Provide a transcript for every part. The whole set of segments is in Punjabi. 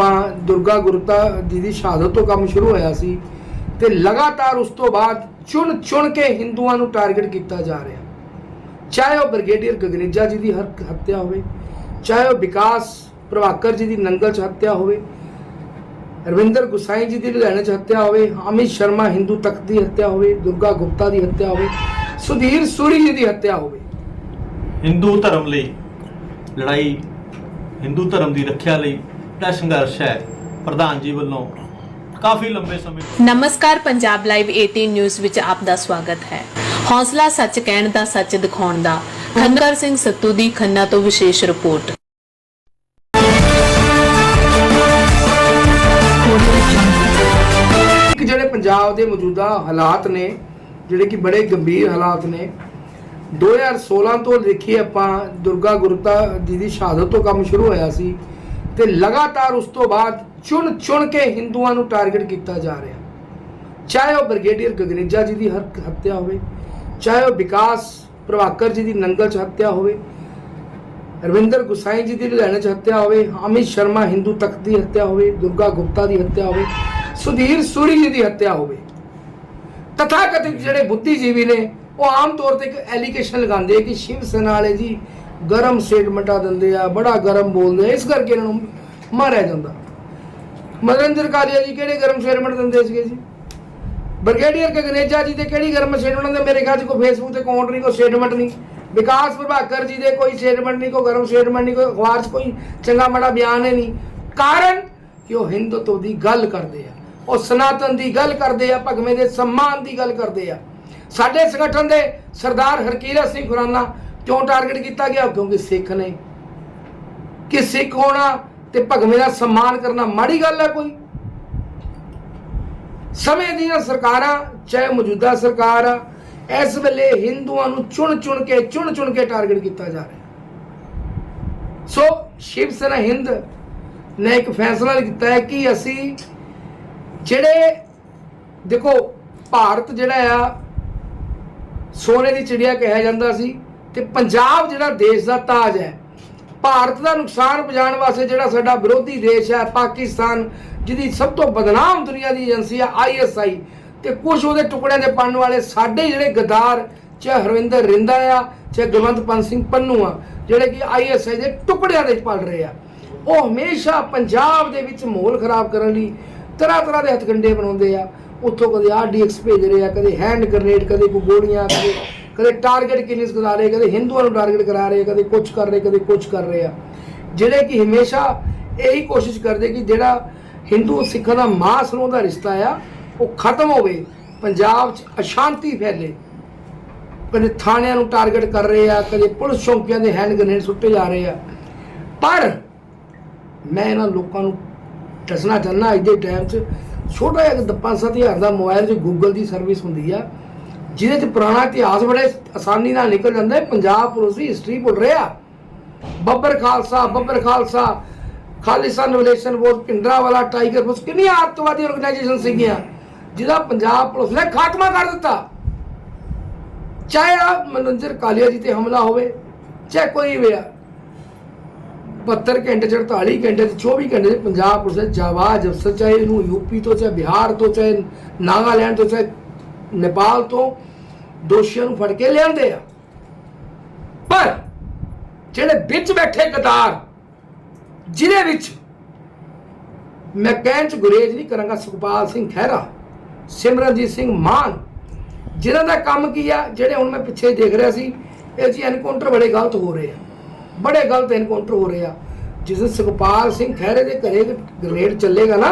ਆਪਾਂ ਦੁਰਗਾ ਗੁਰਤਾ ਜੀ ਦੀ ਸ਼ਹਾਦਤ ਤੋਂ ਕੰਮ ਸ਼ੁਰੂ ਹੋਇਆ ਸੀ ਤੇ ਲਗਾਤਾਰ ਉਸ ਤੋਂ ਬਾਅਦ ਚੁਣ ਚੁਣ ਕੇ ਹਿੰਦੂਆਂ ਨੂੰ ਟਾਰਗੇਟ ਕੀਤਾ ਜਾ ਰਿਹਾ। ਚਾਹੇ ਉਹ ਬ੍ਰਿਗੇਡੀਅਰ ਗਗਨੇਜਾ ਜੀ ਦੀ ਹਰ ਹੱਤਿਆ ਹੋਵੇ, ਚਾਹੇ ਉਹ ਵਿਕਾਸ ਪ੍ਰਭਾਕਰ ਜੀ ਦੀ ਨੰਗਲ ਚ ਹੱਤਿਆ ਹੋਵੇ, ਰਵਿੰਦਰ ਗੁਸਾਈ ਜੀ ਦੀ ਲੁਧਿਆਣੇ ਚ ਹੱਤਿਆ ਹੋਵੇ, ਅਮਿਤ ਸ਼ਰਮਾ ਹਿੰਦੂ ਤਖਤ ਦੀ ਹੱਤਿਆ ਹੋਵੇ, ਦੁਰਗਾ ਗੁਪਤਾ ਦੀ ਹੱਤਿਆ ਹੋਵੇ, ਸੁਧੀਰ ਸੂਰੀ ਜੀ ਦੀ ਹੱਤਿਆ ਹੋਵੇ। ਹਿੰਦੂ ਧਰਮ ਲਈ ਲੜਾਈ, ਹਿੰਦੂ ਧਰਮ ਦੀ ਰੱਖਿਆ ਲਈ ਜਿਹੜਾ ਸੰਘਰਸ਼ ਹੈ ਪ੍ਰਧਾਨ ਜੀ ਵੱਲੋਂ। ਕਾਫੀ ਲੰਬੇ ਸਮੇਂ ਤੋਂ। ਨਮਸਕਾਰ ਪੰਜਾਬ ਲਾਈਵ 18 ਨਿਊਜ਼ ਵਿੱਚ ਆਪ ਦਾ ਸਵਾਗਤ ਹੈ। ਹੌਸਲਾ ਸੱਚ ਕਹਿਣ ਦਾ ਸੱਚ ਦਿਖਾਉਣ ਦਾ। ਖੰਦਰ ਸਿੰਘ ਸੱਤੂ ਦੀ ਖੰਨਾ ਤੋਂ ਵਿਸ਼ੇਸ਼ ਰਿਪੋਰਟ। ਇੱਕ ਜਿਹੜੇ ਪੰਜਾਬ ਦੇ ਮੌਜੂਦਾ ਹਾਲਾਤ ਨੇ ਜਿਹੜੇ ਕਿ ਬੜੇ ਗੰਭੀਰ ਹਾਲਾਤ ਨੇ 2016 ਤੋਂ ਦੇਖੀ ਆਪਾਂ ਦੁਰਗਾ ਗੁਰਤਾ ਜੀ ਦੀ ਸ਼ਹਾਦਤ ਤੋਂ ਕੰਮ ਸ਼ੁਰੂ ਹੋਇਆ ਸੀ। ਤੇ ਲਗਾਤਾਰ ਉਸ ਤੋਂ ਬਾਅਦ ਚੁਣ ਚੁਣ ਕੇ ਹਿੰਦੂਆਂ ਨੂੰ ਟਾਰਗੇਟ ਕੀਤਾ ਜਾ ਰਿਹਾ। ਚਾਹੇ ਉਹ ਬ੍ਰਿਗੇਡੀਅਰ ਗਗਨੇਜਾ ਜੀ ਦੀ ਹਰ ਹੱਤਿਆ ਹੋਵੇ, ਚਾਹੇ ਉਹ ਵਿਕਾਸ ਪ੍ਰਭਾਕਰ ਜੀ ਦੀ ਨੰਗਲ ਚ ਹੱਤਿਆ ਹੋਵੇ, ਰਵਿੰਦਰ ਗੁਸਾਈ ਜੀ ਦੀ ਲੁਧਿਆਣੇ ਚ ਹੱਤਿਆ ਹੋਵੇ, ਅਮਿਤ ਸ਼ਰਮਾ ਹਿੰਦੂ ਤਖਤ ਦੀ ਹੱਤਿਆ ਹੋਵੇ, ਦੁਰਗਾ ਗੁਪਤਾ ਦੀ ਹੱਤਿਆ ਹੋਵੇ, ਸੁਧੀਰ ਸੂਰੀ ਜੀ ਦੀ ਹੱਤਿਆ ਹੋਵੇ। ਤਥਾਕਥਿਤ ਜਿਹੜੇ ਬੁੱਧੀਜੀਵੀ ਨੇ, ਉਹ ਆਮ ਤੌਰ ਤੇ ਇੱਕ ਐਲੀਗੇਸ਼ਨ ਲਗਾਉਂਦੇ ਆ ਕਿ ਸ਼ਿਵ ਸੈਨਾ ਵਾਲੇ ਜੀ ਗਰਮ ਸਟੇਟਮੈਂਟਾਂ ਦਿੰਦੇ ਆ, ਬੜਾ ਗਰਮ ਬੋਲਦੇ ਆ, ਇਸ ਕਰਕੇ ਇਹਨਾਂ ਨੂੰ ਮਾਰਿਆ ਜਾਂਦਾ। ਮਦਨਜਰ ਕਾਲੀਆ ਜੀ ਕਿਹੜੇ ਗਰਮ ਸਟੇਟਮੈਂਟ ਦਿੰਦੇ ਸੀਗੇ ਜੀ? ਬ੍ਰਿਗੇਡੀਅਰ ਗਗਨੇਜਾ ਜੀ ਦੇ ਕਿਹੜੀ ਗਰਮ ਸਟੇਟਮੈਂਟ ਦੇ ਮੇਰੇ ਖਿਆਲ 'ਚ ਕੋਈ ਫੇਸਬੁੱਕ ਤੇ ਅਕਾਊਂਟ ਨਹੀਂ, ਕੋਈ ਸਟੇਟਮੈਂਟ ਨਹੀਂ। ਵਿਕਾਸ ਪ੍ਰਭਾਕਰ ਜੀ ਦੇ ਕੋਈ ਸਟੇਟਮੈਂਟ ਨਹੀਂ, ਕੋਈ ਗਰਮ ਸਟੇਟਮੈਂਟ ਨਹੀਂ, ਕੋਈ ਅਖਬਾਰ 'ਚ ਕੋਈ ਚੰਗਾ ਮਾੜਾ ਬਿਆਨ ਹੈ ਨਹੀਂ। ਕਾਰਨ ਕਿ ਉਹ ਹਿੰਦੂਤਵ ਦੀ ਗੱਲ ਕਰਦੇ ਆ, ਉਹ ਸਨਾਤਨ ਦੀ ਗੱਲ ਕਰਦੇ ਆ, ਭਗਵੇਂ ਦੇ ਸਨਮਾਨ ਦੀ ਗੱਲ ਕਰਦੇ ਆ। ਸਾਡੇ ਸੰਗਠਨ ਦੇ ਸਰਦਾਰ ਹਰਕੀਰਤ ਸਿੰਘ ਖੁਰਾਨਾ ਕਿਉਂ ਟਾਰਗੇਟ ਕੀਤਾ ਗਿਆ? ਕਿਉਂਕਿ ਸਿੱਖ ਨੇ। ਕਿ ਸਿੱਖ ਹੋਣਾ ਤੇ ਭਗਵੇਂ ਦਾ ਸਨਮਾਨ ਕਰਨਾ ਮਾੜੀ ਗੱਲ ਹੈ ਕੋਈ। ਸਮੇਂ ਦੀਆਂ ਸਰਕਾਰਾਂ, ਚਾਹੇ ਮੌਜੂਦਾ ਸਰਕਾਰ ਆ, ਇਸ ਵੇਲੇ ਹਿੰਦੂਆਂ ਨੂੰ ਚੁਣ ਚੁਣ ਕੇ, ਚੁਣ ਚੁਣ ਕੇ ਟਾਰਗੇਟ ਕੀਤਾ ਜਾ ਰਿਹਾ। ਸੋ ਸ਼ਿਵ ਸੈਨਾ ਹਿੰਦ ਨੇ ਇੱਕ ਫੈਸਲਾ ਕੀਤਾ ਹੈ ਕਿ ਅਸੀਂ ਜਿਹੜੇ, ਦੇਖੋ, ਭਾਰਤ ਜਿਹੜਾ ਆ, ਸੋਨੇ ਦੀ ਚਿੜੀਆ ਕਿਹਾ ਜਾਂਦਾ ਸੀ। ਤੇ ਪੰਜਾਬ ਜਿਹੜਾ ਦੇਸ਼ ਦਾ ਤਾਜ ਹੈ, ਭਾਰਤ ਦਾ ਨੁਕਸਾਨ ਪਹੁੰਚਾਉਣ ਵਾਸਤੇ ਜਿਹੜਾ ਸਾਡਾ ਵਿਰੋਧੀ ਦੇਸ਼ ਹੈ, ਪਾਕਿਸਤਾਨ, ਜਿਹਦੀ ਸਭ ਤੋਂ ਬਦਨਾਮ ਦੁਨੀਆ ਦੀ ਏਜੰਸੀ ਹੈ ਆਈਐਸਆਈ ਤੇ ਕੁਝ ਉਹਦੇ ਟੁਕੜਿਆਂ ਦੇ ਪੰਨ ਵਾਲੇ ਸਾਡੇ ਜਿਹੜੇ ਗਦਾਰ, ਚਾਹੇ ਹਰਵਿੰਦਰ ਰਿੰਦਾ ਆ, ਚਾਹੇ ਗੁਰਵੰਤ ਸਿੰਘ ਪੰਨੂ ਆ, ਜਿਹੜੇ ਕਿ ਆਈਐਸਆਈ ਦੇ ਟੁਕੜਿਆਂ ਦੇ ਪੜ ਰਹੇ ਆ, ਉਹ ਹਮੇਸ਼ਾ ਪੰਜਾਬ ਦੇ ਵਿੱਚ ਮਾਹੌਲ ਖਰਾਬ ਕਰਨ ਲਈ ਤਰ੍ਹਾਂ ਤਰ੍ਹਾਂ ਦੇ ਹਥਕੰਡੇ ਬਣਾਉਂਦੇ ਆ। ਉੱਥੋਂ ਕਦੇ ਆਰਡੀਐਕਸ ਭੇਜ ਰਹੇ ਆ, ਕਦੇ ਹੈਂਡ ਗ੍ਰਨੇਡ ਕਦੇ ਕੋਈ ਗੋਲੀਆਂ, ਕਦੇ ਕਦੇ ਟਾਰਗੇਟ ਕਿਲਿੰਗਸ ਕਰਾ ਰਹੇ, ਕਦੇ ਹਿੰਦੂਆਂ ਨੂੰ ਟਾਰਗੇਟ ਕਰਾ ਰਹੇ, ਕਦੇ ਕੁਝ ਕਰ ਰਹੇ, ਕਦੇ ਕੁਝ ਕਰ ਰਹੇ ਆ। ਜਿਹੜੇ ਕਿ ਹਮੇਸ਼ਾ ਇਹੀ ਕੋਸ਼ਿਸ਼ ਕਰਦੇ ਕਿ ਜਿਹੜਾ ਹਿੰਦੂ ਸਿੱਖਾਂ ਦਾ ਮਾਸ ਨੂੰ ਦਾ ਰਿਸ਼ਤਾ ਆ, ਉਹ ਖਤਮ ਹੋਵੇ, ਪੰਜਾਬ 'ਚ ਅਸ਼ਾਂਤੀ ਫੈਲੇ। ਕਦੇ ਥਾਣਿਆਂ ਨੂੰ ਟਾਰਗੇਟ ਕਰ ਰਹੇ ਆ, ਕਦੇ ਪੁਲਿਸ ਚੌਂਕੀਆਂ ਦੇ ਹੈਂਡ ਗ੍ਰਨੇਡ ਸੁੱਟੇ ਜਾ ਰਹੇ ਆ। ਪਰ ਮੈਂ ਇਹਨਾਂ ਲੋਕਾਂ ਨੂੰ ਦੱਸਣਾ ਚਾਹੁੰਦਾ, ਅੱਜ ਦੇ ਟਾਈਮ 'ਚ ਛੋਟਾ ਜਿਹਾ 5-7000 ਦਾ ਮੋਬਾਈਲ 'ਚ ਗੂਗਲ ਦੀ ਸਰਵਿਸ ਹੁੰਦੀ ਆ। ਜਿਹਦੇ 'ਚ ਪੁਰਾਣਾ ਇਤਿਹਾਸ ਬੜੇ ਆਸਾਨੀ ਨਾਲ ਨਿਕਲ ਜਾਂਦਾ ਹੈ, ਪੰਜਾਬ ਪੁਲਿਸ ਦੀ ਹਿਸਟਰੀ ਭੁੱਲ ਰਿਹਾ ਬੱਬਰ ਖਾਲਸਾ ਬੱਬਰ ਖਾਲਸਾ, ਖਾਲਿਸਤਾਨ ਰਿਵੋਲੂਸ਼ਨ ਫੋਰਸ ਪਿੰਡਰਾ ਵਾਲਾ ਟਾਈਗਰ ਫੋਰਸ ਕਿੰਨੀਆਂ ਅੱਤਵਾਦੀ ਆਰਗੇਨਾਈਜੇਸ਼ਨ ਸੀਗੀਆਂ, ਜਿਹਦਾ ਪੰਜਾਬ ਪੁਲਿਸ ਨੇ ਖਾਤਮਾ ਕਰ ਦਿੱਤਾ। ਚਾਹੇ ਆ ਮਨੰਜਰ ਕਾਲੀਆ ਜੀ ਤੇ ਹਮਲਾ ਹੋਵੇ, ਚਾਹੇ ਕੋਈ ਵੀ ਆ 72 ਘੰਟੇ ਚ 48 ਘੰਟੇ ਚ 24 ਘੰਟੇ ਚ ਪੰਜਾਬ ਪੁਲਿਸ ਦੇ ਜਾਵਾਜ ਅਫਸਰ, ਚਾਹੇ ਇਹਨੂੰ ਯੂਪੀ ਤੋਂ, ਚਾਹੇ ਬਿਹਾਰ ਤੋਂ, ਚਾਹੇ ਨਾਗਾਲੈਂਡ ਤੋਂ, ਚਾਹੇ ਨੇਪਾਲ ਤੋਂ ਦੋਸ਼ੀਆਂ ਨੂੰ ਫੜ ਕੇ ਲਿਆਂਦੇ ਆ। ਪਰ ਜਿਹੜੇ ਵਿੱਚ ਬੈਠੇ ਕਤਾਰ ਜਿਹਦੇ ਵਿੱਚ ਮੈਂ ਕਹਿਣ ਚ ਗੁਰੇਜ ਨਹੀਂ ਕਰਾਂਗਾ ਸੁਖਪਾਲ ਸਿੰਘ ਖਹਿਰਾ, ਸਿਮਰਨਜੀਤ ਸਿੰਘ ਮਾਨ, ਜਿਨ੍ਹਾਂ ਦਾ ਕੰਮ ਕੀ ਆ, ਜਿਹੜੇ ਹੁਣ ਮੈਂ ਪਿੱਛੇ ਦੇਖ ਰਿਹਾ ਸੀ, ਇਹ ਜੀ ਐਨਕਾਊਂਟਰ ਬੜੇ ਗਲਤ ਹੋ ਰਹੇ ਆ। ਬੜੇ ਗਲਤ ਐਨਕਾਊਂਟਰ ਹੋ ਰਹੇ ਆ। ਜਿਸ ਦਿਨ ਸੁਖਪਾਲ ਸਿੰਘ ਖਹਿਰੇ ਦੇ ਘਰੇ ਗ੍ਰੇਡ ਚੱਲੇਗਾ ਨਾ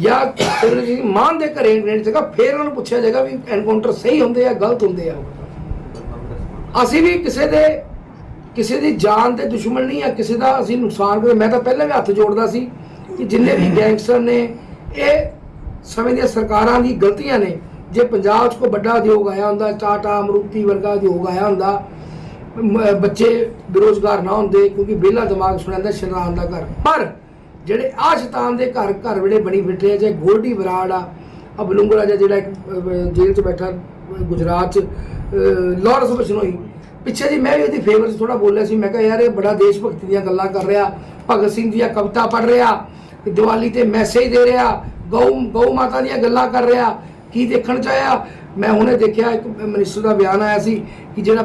ਜਾਂ ਸਿਮਰਨਜੀਤ ਮਾਨ ਦੇ ਘਰੇ ਗ੍ਰੇਡ ਚੱਲੇਗਾ ਫੇਰ ਉਹਨਾਂ ਨੂੰ ਪੁੱਛਿਆ ਜਾਏਗਾ ਵੀ ਐਨਕਾਊਂਟਰ ਸਹੀ ਹੁੰਦੇ ਆ, ਗਲਤ ਹੁੰਦੇ ਆ। ਅਸੀਂ ਵੀ ਕਿਸੇ ਦੇ, ਕਿਸੇ ਦੀ ਜਾਨ ਦੇ ਦੁਸ਼ਮਣ ਨਹੀਂ ਆ, ਕਿਸੇ ਦਾ ਅਸੀਂ ਨੁਕਸਾਨ ਕਰ ਮੈਂ ਤਾਂ ਪਹਿਲਾਂ ਵੀ ਹੱਥ ਜੋੜਦਾ ਸੀ ਕਿ ਜਿੰਨੇ ਵੀ ਗੈਂਗਸਟਰ ਨੇ, ਇਹ ਸਮੇਂ ਦੀਆਂ ਸਰਕਾਰਾਂ ਦੀ ਗਲਤੀਆਂ ਨੇ। ਜੇ ਪੰਜਾਬ 'ਚ ਕੋਈ ਵੱਡਾ ਉਦਯੋਗ ਆਇਆ ਹੁੰਦਾ ਟਾਟਾ ਅਮਰੂਤੀ ਵਰਗਾ ਉਦਯੋਗ ਆਇਆ ਹੁੰਦਾ ਬੱਚੇ ਬੇਰੋਜ਼ਗਾਰ ਨਾ ਹੁੰਦੇ, ਕਿਉਂਕਿ ਵਿਹਲਾ ਦਿਮਾਗ ਸੁਣਾਉਂਦਾ ਸ਼ੈਤਾਨ ਦਾ ਘਰ ਪਰ ਜਿਹੜੇ ਆ ਸ਼ੈਤਾਨ ਦੇ ਘਰ ਘਰ ਵੇਲੇ ਬਣੀ ਫਿੱਟੇ ਆ ਚਾਹੇ ਗੋਲਡੀ ਬਰਾੜ ਆ ਆ ਜਿਹੜਾ ਇੱਕ, ਜੇਲ੍ਹ 'ਚ ਬੈਠਾ ਗੁਜਰਾਤ 'ਚ ਅਹ, ਲਾਰੈਂਸ ਬਸ਼ਨੋਈ ਪਿੱਛੇ ਜੀ ਮੈਂ ਵੀ ਉਹਦੀ ਫੇਵਰ 'ਚ ਥੋੜਾ ਬੋਲਿਆ ਸੀ ਮੈਂ ਕਿਹਾ ਯਾਰ ਇਹ ਬੜਾ ਦੇਸ਼ ਭਗਤੀ ਦੀਆਂ ਗੱਲਾਂ ਕਰ ਰਿਹਾ ਭਗਤ ਸਿੰਘ ਦੀਆਂ ਕਵਿਤਾ ਪੜ੍ਹ ਰਿਹਾ ਦੀਵਾਲੀ ਤੇ ਮੈਸੇਜ ਦੇ ਰਿਹਾ ਗਊ ਗਊ ਮਾਤਾ ਦੀਆਂ ਗੱਲਾਂ ਕਰ ਰਿਹਾ ਕੀ ਦੇਖਣ ਚ ਆਇਆ? ਮੈਂ ਹੁਣੇ ਦੇਖਿਆ ਇੱਕ ਮਿਨਿਸਟਰ ਦਾ ਬਿਆਨ ਆਇਆ ਸੀ ਕਿ ਜਿਹੜਾ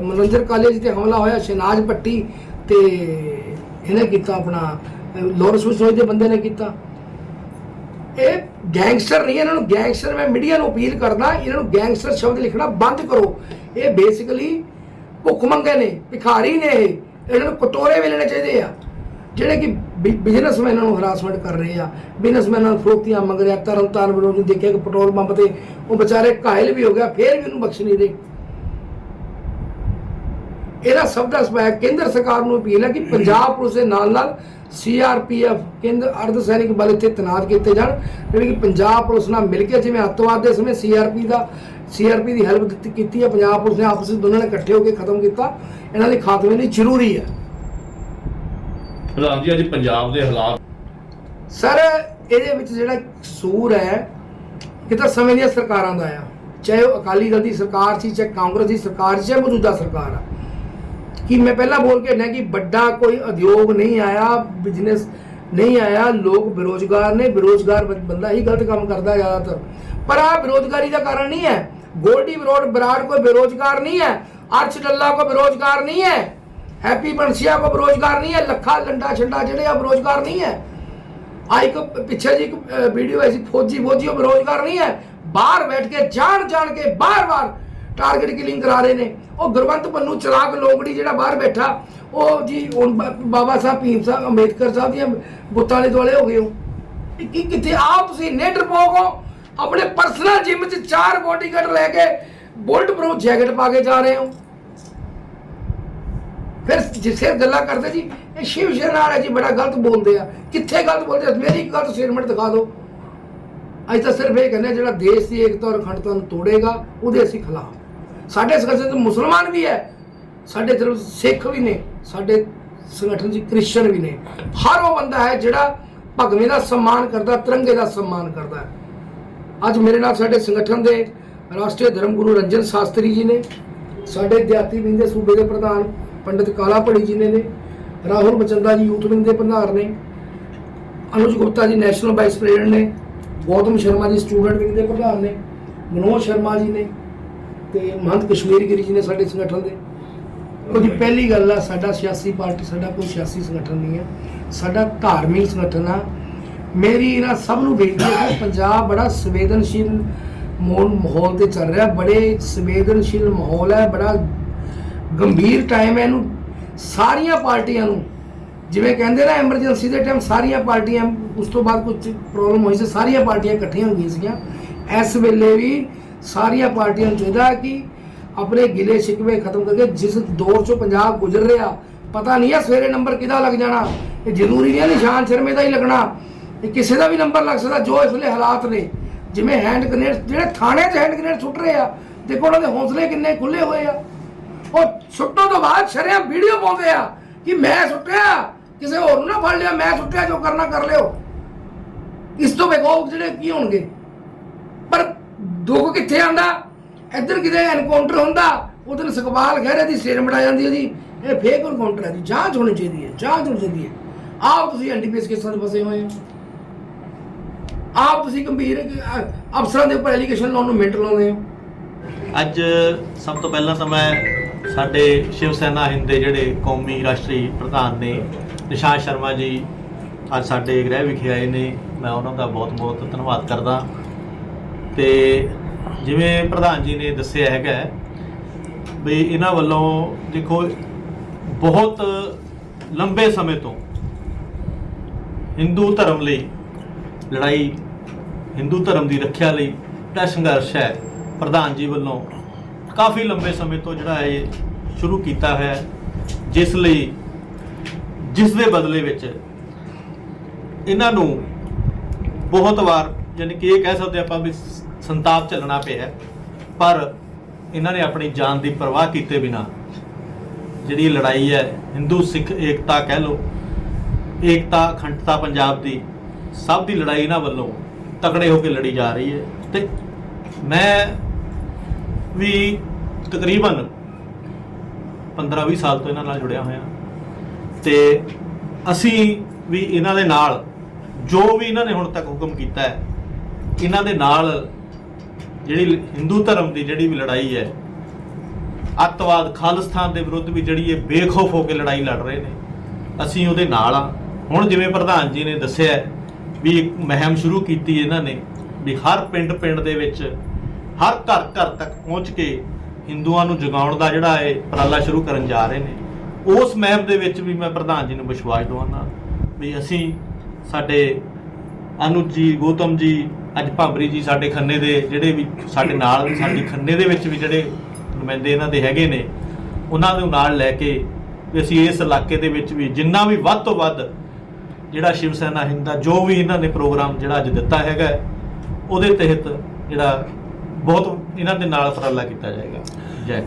ਮਨੋਰੰਜਨ ਕਾਲਜ ਤੇ ਹਮਲਾ ਹੋਇਆ ਸ਼ਨਾਜ ਪੱਟੀ ਤੇ ਇਹਨੇ ਕੀਤਾ ਆਪਣਾ ਲਾਰੈਂਸ ਬਿਸ਼ਨੋਈ ਦੇ ਬੰਦੇ ਨੇ ਕੀਤਾ। ਇਹ ਗੈਂਗਸਟਰ ਨਹੀਂ, ਇਹਨਾਂ ਨੂੰ ਗੈਂਗਸਟਰ ਮੈਂ ਮੀਡੀਆ ਨੂੰ ਅਪੀਲ ਕਰਦਾ, ਇਹਨਾਂ ਨੂੰ ਗੈਂਗਸਟਰ ਸ਼ਬਦ ਲਿਖਣਾ ਬੰਦ ਕਰੋ। ਇਹ ਬੇਸਿਕਲੀ ਭੁੱਖ ਮੰਗੇ ਨੇ, ਭਿਖਾਰੀ ਨੇ ਇਹ। ਇਹਨਾਂ ਨੂੰ ਕਟੋਰੇ ਮਿਲਣੇ ਚਾਹੀਦੇ ਆ। ਜਿਹੜੇ ਕਿ ਬਿਜ਼ਨਸਮੈਨਾਂ ਨੂੰ ਹਰਾਸਮੈਂਟ ਕਰ ਰਹੇ ਆ। ਬਿਜ਼ਨਸਮੈਨਾਂ ਨੂੰ ਫਰੋਤੀਆਂ ਮੰਗ ਰਿਹਾ ਤਰਨ ਤਾਰਨ ਵਿਰੋਧ ਨੂੰ ਦੇਖਿਆ ਕਿ ਪੈਟਰੋਲ ਪੰਪ ਤੇ ਉਹ ਵਿਚਾਰੇ ਘਾਇਲ ਵੀ ਹੋ ਗਿਆ ਫੇਰ ਵੀ ਉਹਨੂੰ ਬਖਸ਼ ਨਹੀਂ ਰਹੇ। ਇਹਦਾ ਸਭ ਦਾ ਸਪੈਕ ਕੇਂਦਰ ਸਰਕਾਰ ਨੂੰ ਅਪੀਲ ਹੈ ਕਿ ਪੰਜਾਬ ਪੁਲਿਸ ਦੇ ਨਾਲ ਨਾਲ ਸੀਆਰਪੀਐਫ ਕੇਂਦਰ ਅਰਧ ਸੈਨਿਕ ਬਲ ਇੱਥੇ ਤੈਨਾਤ ਕੀਤੇ ਜਾਣ। ਜਿਹੜੇ ਕਿ ਪੰਜਾਬ ਪੁਲਿਸ ਨਾਲ ਮਿਲ ਕੇ ਜਿਵੇਂ ਅੱਤਵਾਦ ਦੇ ਸਮੇਂ ਸੀਆਰਪੀ ਦਾ ਸੀਆਰਪੀ ਦੀ ਹੈਲਪ ਦਿੱਤੀ ਕੀਤੀ ਹੈ। ਪੰਜਾਬ ਪੁਲਿਸ ਨੇ ਆਪਸ ਵਿੱਚ ਦੋਨਾਂ ਨੇ ਇਕੱਠੇ ਹੋ ਕੇ ਖਤਮ ਕੀਤਾ। ਇਹਨਾਂ ਦੇ ਖਾਤਮੇ ਲਈ ਜ਼ਰੂਰੀ ਹੈ। ਪ੍ਰਧਾਨ ਜੀ ਅੱਜ ਪੰਜਾਬ ਦੇ ਹਾਲਾਤ ਸਰ ਇਹਦੇ ਵਿੱਚ ਜਿਹੜਾ ਕਸੂਰ ਹੈ ਕਿ ਤਾਂ ਸਮੇਂ ਦੀਆਂ ਸਰਕਾਰਾਂ ਦਾ ਆ। ਚਾਹੇ ਉਹ ਅਕਾਲੀ ਦਲ ਦੀ ਸਰਕਾਰ ਸੀ ਚਾਹੇ ਕਾਂਗਰਸ ਦੀ ਸਰਕਾਰ ਸੀ ਚਾਹੇ ਮੌਜੂਦਾ ਸਰਕਾਰ ਆ। ਕਿ ਮੈਂ ਪਹਿਲਾਂ ਬੋਲ ਕੇ ਨਾ ਕਿ ਵੱਡਾ ਕੋਈ ਉਦਯੋਗ ਨਹੀਂ ਆਇਆ ਬਿਜ਼ਨਸ ਨਹੀਂ ਆਇਆ ਲੋਕ ਬੇਰੋਜ਼ਗਾਰ ਨੇ ਬੇਰੋਜ਼ਗਾਰ ਬੰ- ਬੰਦਾ ਹੀ ਗਲਤ ਕੰਮ ਕਰਦਾ ਜ਼ਿਆਦਾਤਰ ਪਰ ਆ ਬੇਰੋਜ਼ਗਾਰੀ ਦਾ ਕਾਰਨ ਨਹੀਂ ਹੈ ਗੋਲਡੀ ਬਰੋਡ ਬਰਾੜ ਕੋਈ ਬੇਰੋਜ਼ਗਾਰ ਨਹੀਂ ਹੈ ਅਰਸ਼ ਡੱਲਾ ਕੋ ਬੇਰੋਜ਼ਗਾਰ ਨਹੀਂ ਹੈ ਹੈਪੀ ਬੰਸੀਆ ਕੋ ਬੇਰੋਜ਼ਗਾਰ ਨਹੀਂ ਹੈ ਲੱਖਾ ਲੰਡਾ ਛੰਡਾ ਜਿਹੜੇ ਆ ਬੇਰੋਜ਼ਗਾਰ ਨਹੀਂ ਹੈ ਆ ਇੱਕ ਪਿੱਛੇ ਜੀ ਇੱਕ ਵੀਡੀਓ ਆਈ ਸੀ ਫੌਜੀ ਫੌਜੀ ਉਹ ਬੇਰੋਜ਼ਗਾਰ ਨਹੀਂ ਹੈ ਬਾਹਰ ਬੈਠ ਕੇ ਜਾਣ ਜਾਣ ਕੇ ਬਾਰ-ਬਾਰ ਟਾਰਗੇਟ ਕਿਲਿੰਗ ਕਰਾ ਰਹੇ ਨੇ। ਉਹ ਗੁਰਵੰਤ ਪੰਨੂ ਚਲਾਕ ਲੋਗੜੀ ਜਿਹੜਾ ਬਾਹਰ ਬੈਠਾ, ਉਹ ਜੀ ਹੁਣ ਬਾਬਾ ਸਾਹਿਬ, ਭੀਮ ਸਾਹਿਬ, ਅੰਬੇਦਕਰ ਸਾਹਿਬ ਦੀਆਂ ਬੁੱਤਾਂ ਦੇ ਦੁਆਲੇ ਹੋ ਗਏ ਹੋ। ਇਹ ਕੀ ਕਿੱਥੇ? ਆਪ ਤੁਸੀਂ ਨੇਟ ਰਪੋਕ ਆਪਣੇ ਪਰਸਨਲ ਜਿਮ 'ਚ ਚਾਰ ਬੋਡੀਗਾਰਡ ਲੈ ਕੇ ਬੁਲਟ ਪ੍ਰੂਫ ਜੈਕਟ ਪਾ ਕੇ ਜਾ ਰਹੇ ਹੋ। ਫਿਰ ਜਿਸੇ ਗੱਲਾਂ ਕਰਦੇ ਜੀ, ਇਹ ਸ਼ਿਵ ਸੈਨਾ ਵਾਲੇ ਜੀ ਬੜਾ ਗਲਤ ਬੋਲਦੇ ਆ। ਕਿੱਥੇ ਗਲਤ ਬੋਲਦੇ ਮੇਰੀ ਗਲਤ ਸਟੇਟਮੈਂਟ ਦਿਖਾ ਦਿਓ। ਅੱਜ ਤਾਂ ਸਿਰਫ ਇਹ ਕਹਿੰਦੇ ਜਿਹੜਾ ਦੇਸ਼ ਦੀ ਏਕਤਾ ਔਰ ਅਖੰਡਤਾ ਨੂੰ ਤੋੜੇਗਾ, ਉਹਦੇ ਅਸੀਂ ਖਿਲਾਫ। ਸਾਡੇ ਸੰਗਠਨ 'ਚ ਮੁਸਲਮਾਨ ਵੀ ਹੈ। ਸਾਡੇ ਤਰਫ ਸਿੱਖ ਵੀ ਨੇ, ਸਾਡੇ ਸੰਗਠਨ 'ਚ ਕ੍ਰਿਸਚਨ ਵੀ ਨੇ। ਹਰ ਉਹ ਬੰਦਾ ਹੈ ਜਿਹੜਾ ਭਗਵੇਂ ਦਾ ਸਨਮਾਨ ਕਰਦਾ, ਤਿਰੰਗੇ ਦਾ ਸਨਮਾਨ ਕਰਦਾ ਅੱਜ ਮੇਰੇ ਨਾਲ ਸਾਡੇ ਸੰਗਠਨ ਦੇ ਰਾਸ਼ਟਰੀ ਧਰਮ ਗੁਰੂ ਰੰਜਨ ਸ਼ਾਸਤਰੀ ਜੀ ਨੇ, ਸਾਡੇ ਦਿਹਾਤੀ ਵਿੰਗ ਦੇ ਸੂਬੇ ਦੇ ਪ੍ਰਧਾਨ ਪੰਡਿਤ ਕਾਲਾ ਭੜੀ ਜੀ ਨੇ ਰਾਹੁਲ ਬਚੰਦਾ ਜੀ ਯੂਥ ਵਿੰਗ ਦੇ ਪ੍ਰਧਾਨ ਨੇ, Anuj Gupta ji national vice president ਨੇ, ਗੌਤਮ ਸ਼ਰਮਾ ਜੀ ਸਟੂਡੈਂਟ ਵਿੰਗ ਦੇ ਪ੍ਰਧਾਨ ਨੇ, ਮਨੋਜ ਸ਼ਰਮਾ ਜੀ ਨੇ ਤੇ ਮਹੰਤ ਕਸ਼ਮੀਰ ਗਿਰੀ ਜੀ ਨੇ ਸਾਡੇ ਸੰਗਠਨ ਦੇ। ਉਹਦੀ ਪਹਿਲੀ ਗੱਲ ਆ ਸਾਡਾ ਸਿਆਸੀ ਪਾਰਟੀ ਸਾਡਾ ਕੋਈ ਸਿਆਸੀ ਸੰਗਠਨ ਨਹੀਂ ਹੈ ਸਾਡਾ ਧਾਰਮਿਕ ਸੰਗਠਨ ਆ। ਮੇਰੀ ਇਹਨਾਂ ਸਭ ਨੂੰ ਬੇਨਤੀ ਹੈ ਕਿ ਪੰਜਾਬ ਬੜਾ ਸੰਵੇਦਨਸ਼ੀਲ ਮੋਲ ਮਾਹੌਲ ਤੇ ਚੱਲ ਰਿਹਾ। ਬੜੇ ਸੰਵੇਦਨਸ਼ੀਲ ਮਾਹੌਲ ਹੈ ਬੜਾ ਗੰਭੀਰ ਟਾਈਮ ਹੈ ਇਹਨੂੰ। ਸਾਰੀਆਂ ਪਾਰਟੀਆਂ ਨੂੰ ਜਿਵੇਂ ਕਹਿੰਦੇ ਨਾ ਐਮਰਜੈਂਸੀ ਦੇ ਟਾਈਮ ਸਾਰੀਆਂ ਪਾਰਟੀਆਂ ਉਸ ਤੋਂ ਬਾਅਦ ਕੁਝ ਪ੍ਰੋਬਲਮ ਹੋਈ ਸੀ ਸਾਰੀਆਂ ਪਾਰਟੀਆਂ ਇਕੱਠੀਆਂ ਹੋ ਗਈਆਂ ਸੀਗੀਆਂ। ਇਸ ਵੇਲੇ ਵੀ ਸਾਰੀਆਂ ਪਾਰਟੀਆਂ ਨੂੰ ਚਾਹੀਦਾ ਹੈ ਕਿ ਆਪਣੇ ਗਿਲੇ ਸ਼ਿਕਵੇ ਖਤਮ ਕਰਕੇ ਜਿਸ ਦੌਰ ਚੋਂ ਪੰਜਾਬ ਗੁਜ਼ਰ ਰਿਹਾ, ਪਤਾ ਨਹੀਂ ਹੈ ਸਵੇਰੇ ਨੰਬਰ ਕਿਹਦਾ ਲੱਗ ਜਾਣਾ, ਇਹ ਜ਼ਰੂਰੀ ਨਹੀਂ ਹੈ ਨਿਸ਼ਾਨ ਸ਼ਰਮੇ ਦਾ ਹੀ ਲੱਗਣਾ, ਇਹ ਕਿਸੇ ਦਾ ਵੀ ਨੰਬਰ ਲੱਗ ਸਕਦਾ, ਜੋ ਇਸ ਵੇਲੇ ਹਾਲਾਤ ਨੇ, ਜਿਵੇਂ ਹੈਂਡ ਗ੍ਰੇਨੇਡ ਜਿਹੜੇ ਥਾਣੇ 'ਚ ਹੈਂਡ ਗ੍ਰੇਨੇਡ ਸੁੱਟ ਰਹੇ ਆ, ਦੇਖੋ ਉਹਨਾਂ ਦੇ ਹੌਸਲੇ ਕਿੰਨੇ ਖੁੱਲੇ ਹੋਏ ਆ। ਉਹ ਸੁੱਟਣ ਤੋਂ ਬਾਅਦ ਸ਼ਰਿਆਂ ਵੀਡੀਓ ਪਾਉਂਦੇ ਆ ਕਿ ਮੈਂ ਸੁੱਟਿਆ, ਕਿਸੇ ਹੋਰ ਨੂੰ ਨਾ ਫੜ ਲਿਆ, ਮੈਂ ਸੁੱਟਿਆ, ਜੋ ਕਰਨਾ ਕਰ ਲਿਓ। ਇਸ ਤੋਂ ਬੇਗੌਰ ਜਿਹੜੇ ਕੀ ਹੋਣਗੇ? ਦੁੱਖ ਕਿੱਥੇ ਆਂਦਾ ਇੱਧਰ ਕਿਤੇ ਐਨਕਾਊਂਟਰ ਹੁੰਦਾ, ਉਧਰ ਸੁਖਪਾਲ ਖਹਿਰੇ ਦੀ ਸਟੇਟਮੈਂਟ ਆ ਜਾਂਦੀ ਹੈ ਜੀ ਇਹ ਫੇਕ ਐਨਕਾਊਂਟਰ ਹੈ ਜੀ। ਜਾਂਚ ਹੋਣੀ ਚਾਹੀਦੀ ਹੈ, ਜਾਂਚ ਹੋਣੀ ਚਾਹੀਦੀ ਹੈ। ਆਪ ਤੁਸੀਂ ਐਨਡੀਪੀਐਸ ਕੇਸਾਂ 'ਚ ਫਸੇ ਹੋਏ ਹੋ। ਆਪ ਤੁਸੀਂ ਗੰਭੀਰ ਅਫਸਰਾਂ ਦੇ ਉੱਪਰ ਐਲੀਗੇਸ਼ਨ ਲਾਉਣ ਨੂੰ ਮਿੰਟ ਲਾਉਂਦੇ ਹੋ। ਅੱਜ ਸਭ ਤੋਂ ਪਹਿਲਾਂ ਤਾਂ ਮੈਂ ਸਾਡੇ ਸ਼ਿਵ ਸੈਨਾ ਹਿੰਦ ਦੇ ਜਿਹੜੇ ਕੌਮੀ ਰਾਸ਼ਟਰੀ ਪ੍ਰਧਾਨ ਨੇ ਨਿਸ਼ਾਨ ਸ਼ਰਮਾ ਜੀ ਅੱਜ ਸਾਡੇ ਗ੍ਰਹਿ ਵਿਖੇ ਆਏ ਨੇ। ਮੈਂ ਉਹਨਾਂ ਦਾ ਬਹੁਤ-ਬਹੁਤ ਧੰਨਵਾਦ ਕਰਦਾ। ਤੇ ਜਿਵੇਂ ਪ੍ਰਧਾਨ ਜੀ ਨੇ ਦੱਸਿਆ ਹੈਗਾ ਵੀ ਇਹਨਾਂ ਵੱਲੋਂ ਦੇਖੋ ਬਹੁਤ ਲੰਬੇ ਸਮੇਂ ਤੋਂ ਹਿੰਦੂ ਧਰਮ ਲਈ ਲੜਾਈ, ਹਿੰਦੂ ਧਰਮ ਦੀ ਰੱਖਿਆ ਲਈ ਜਿਹੜਾ ਸੰਘਰਸ਼ ਹੈ, ਪ੍ਰਧਾਨ ਜੀ ਵੱਲੋਂ ਕਾਫੀ ਲੰਬੇ ਸਮੇਂ ਤੋਂ ਜਿਹੜਾ ਇਹ ਸ਼ੁਰੂ ਕੀਤਾ ਹੋਇਆ ਜਿਸ ਲਈ, ਜਿਸ ਦੇ ਬਦਲੇ ਵਿੱਚ ਇਹਨਾਂ ਨੂੰ ਬਹੁਤ ਵਾਰ ਯਾਨੀ ਕਿ ਇਹ ਕਹਿ ਸਕਦੇ ਆਪਾਂ ਵੀ ਸੰਤਾਪ ਝੱਲਣਾ ਪਿਆ ਪਰ ਇਹਨਾਂ ਨੇ ਆਪਣੀ ਜਾਨ ਦੀ ਪਰਵਾਹ ਕੀਤੇ ਬਿਨਾ ਜਿਹੜੀ ਲੜਾਈ ਹੈ, ਹਿੰਦੂ, ਸਿੱਖ, ਏਕਤਾ ਕਹਿ ਲਓ, ਏਕਤਾ, ਅਖੰਡਤਾ ਪੰਜਾਬ ਦੀ, ਸਭ ਦੀ ਲੜਾਈ ਇਹਨਾਂ ਵੱਲੋਂ ਤਕੜੇ ਹੋ ਕੇ ਲੜੀ ਜਾ ਰਹੀ ਹੈ। ਤੇ ਮੈਂ ਵੀ ਤਕਰੀਬਨ 15-20 ਸਾਲ ਤੋਂ ਇਹਨਾਂ ਨਾਲ ਜੁੜਿਆ ਹੋਇਆ। ਤੇ ਅਸੀਂ ਵੀ ਇਹਨਾਂ ਦੇ ਨਾਲ ਜੋ ਵੀ ਇਹਨਾਂ ਨੇ ਹੁਣ ਤੱਕ ਹੁਕਮ ਕੀਤਾ ਹੈ, ਇਹਨਾਂ ਦੇ ਨਾਲ ਜਿਹੜੀ ਹਿੰਦੂ ਧਰਮ ਦੀ ਜਿਹੜੀ ਵੀ ਲੜਾਈ ਹੈ, ਅੱਤਵਾਦ ਖਾਲਿਸਤਾਨ ਦੇ ਵਿਰੁੱਧ ਵੀ ਜਿਹੜੀ ਇਹ ਬੇਖੌਫ ਹੋ ਕੇ ਲੜਾਈ ਲੜ ਰਹੇ ਨੇ। ਅਸੀਂ ਉਹਦੇ ਨਾਲ ਆ। ਹੁਣ ਜਿਵੇਂ ਪ੍ਰਧਾਨ ਜੀ ਨੇ ਦੱਸਿਆ ਵੀ ਇੱਕ ਮਹਿਮ ਸ਼ੁਰੂ ਕੀਤੀ ਇਹਨਾਂ ਨੇ ਵੀ ਹਰ ਪਿੰਡ ਪਿੰਡ ਦੇ ਵਿੱਚ ਹਰ ਘਰ ਘਰ ਤੱਕ ਪਹੁੰਚ ਕੇ ਹਿੰਦੂਆਂ ਨੂੰ ਜਗਾਉਣ ਦਾ ਜਿਹੜਾ ਇਹ ਉਪਰਾਲਾ ਸ਼ੁਰੂ ਕਰਨ ਜਾ ਰਹੇ ਨੇ। ਉਸ ਮਹਿਮ ਦੇ ਵਿੱਚ ਵੀ ਮੈਂ ਪ੍ਰਧਾਨ ਜੀ ਨੂੰ ਵਿਸ਼ਵਾਸ ਦਵਾਉਣਾ ਵੀ ਅਸੀਂ ਸਾਡੇ ਅਨੁਜ ਜੀ, ਗੌਤਮ ਜੀ ਅੱਜ ਭਾਂਬਰੀ ਜੀ ਸਾਡੇ ਖੰਨੇ ਦੇ ਜਿਹੜੇ ਵੀ ਸਾਡੇ ਨਾਲ ਸਾਡੀ ਖੰਨੇ ਦੇ ਵਿੱਚ ਵੀ ਜਿਹੜੇ ਨੁਮਾਇੰਦੇ ਇਹਨਾਂ ਦੇ ਹੈਗੇ ਨੇ, ਉਹਨਾਂ ਨੂੰ ਨਾਲ ਲੈ ਕੇ ਵੀ ਅਸੀਂ ਇਸ ਇਲਾਕੇ ਦੇ ਵਿੱਚ ਵੀ ਜਿੰਨਾ ਵੀ ਵੱਧ ਤੋਂ ਵੱਧ ਜਿਹੜਾ ਸ਼ਿਵ ਸੈਨਾ ਹਿੰਦ ਦਾ ਜੋ ਵੀ ਇਹਨਾਂ ਨੇ ਪ੍ਰੋਗਰਾਮ ਜਿਹੜਾ ਅੱਜ ਦਿੱਤਾ ਹੈਗਾ, ਉਹਦੇ ਤਹਿਤ ਜਿਹੜਾ ਬਹੁਤ ਇਹਨਾਂ ਦੇ ਨਾਲ ਉਪਰਾਲਾ ਕੀਤਾ ਜਾਏਗਾ। ਜੈ